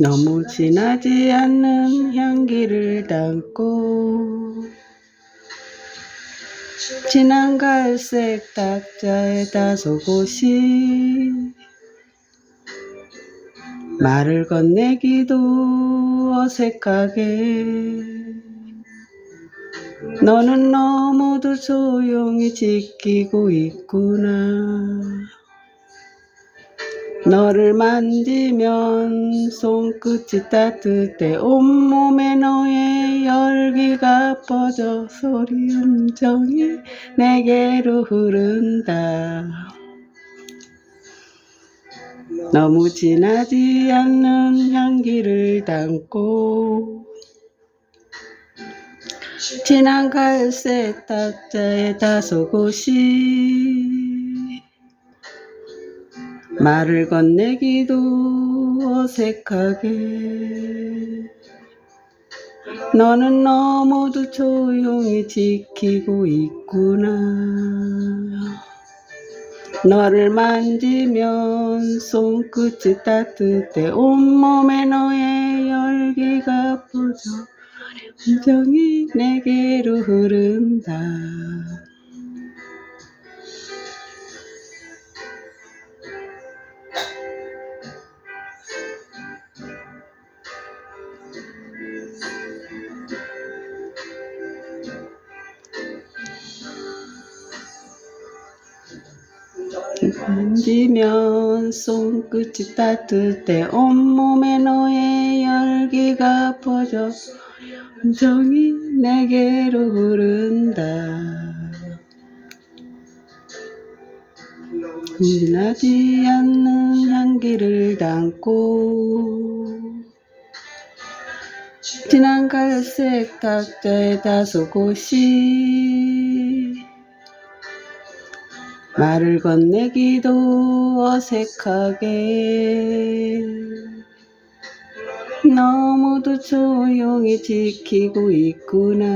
너무 진하지 않는 향기를 담고 진한 갈색 탁자에 다소 곳이 말을 건네기도 어색하게. 너는 너무도 조용히 지키고 있구나. 너를 만지면 손끝이 따뜻해 온몸에 너의 퍼져 소리 음정이 내게로 흐른다. 너무 진하지 않는 향기를 담고 진한 갈색 탁자에 다소 곳이 말을 건네기도 어색하게 너는 너무도 조용히 지키고 있구나. 너를 만지면 손끝이 따뜻해 온몸에 너의 열기가 퍼져 감정이 내게로 흐른다 만지면 손끝이 따뜻해 온몸에 너의 열기가 퍼져 감정이 내게로 흐른다. 진하지 않는 향기를 담고 진한 갈색 탁자에 다소 곳이 말을 건네기도 어색하게. 너무도 조용히 지키고 있구나.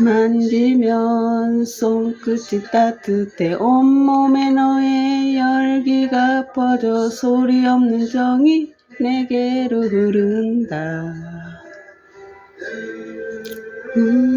만지면 손끝이 따뜻해 온몸에 너의 열기가 퍼져 소리 없는 정이 내게로 흐른다. 음.